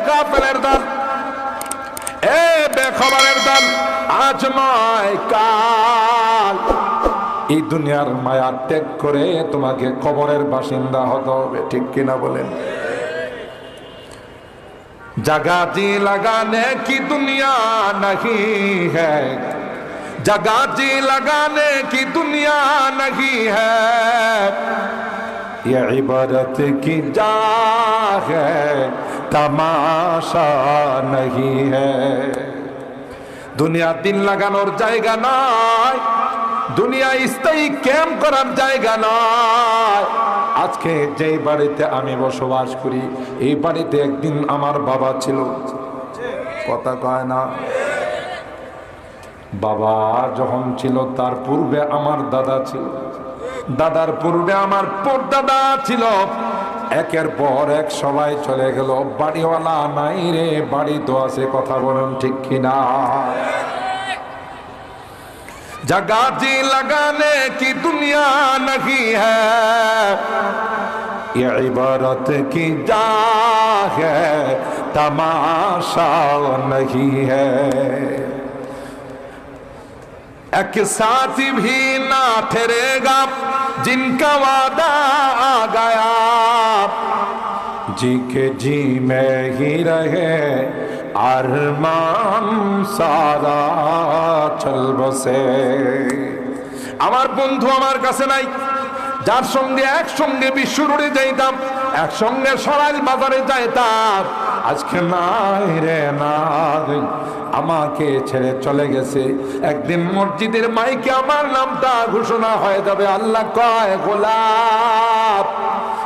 কাফেলের দল এ বেখবরের দল আজ নয় কাল এই দুনিয়ার মায়া ত্যাগ করে তোমাকে কবরের বাসিন্দা হতে হবে ঠিক কিনা বলেন जगह जी लगाने की दुनिया नहीं है जगह जी लगाने की दुनिया नहीं है ये इबारत की जा है তামাশা নহি দুনিয়া দিন লাগানোর জায়গা নয় দুনিয়া স্থায়ী ক্যাম্প করার জায়গা নয় আজকে যেই বাড়িতে আমি বসবাস করি, এই বাড়িতে একদিন আমার বাবা ছিল। কথা কয় না? বাবা যখন ছিল, তার পূর্বে আমার দাদা ছিল। দাদার পূর্বে আমার পর দাদা ছিল। একের পর এক সবাই চলে গেল, বাড়িওয়ালা নাই রে, বাড়ি তো আছে, কথা বলেন ঠিক কিনা? জগাজি লাগানে কি দুনিয়া নহি হবরত কি যা হমাশা নহি হক সাথ ভি না ফেরেগা জিনকা ওয়াদা আ जी के जी में ही रहे আরমান সারা চল বসে আমার বন্ধু আমার কাছে নাই যার সঙ্গে একসঙ্গে বিশ্ব রোডে যাইতাম একসঙ্গে সরাইল বাজারে যাইতাম আজকে নাই রে নাই আমাকে ছেড়ে চলে গেছে একদিন মসজিদের মাইকে আমার নামটা ঘোষণা হয়ে যাবে আল্লাহ কয় গোলাপ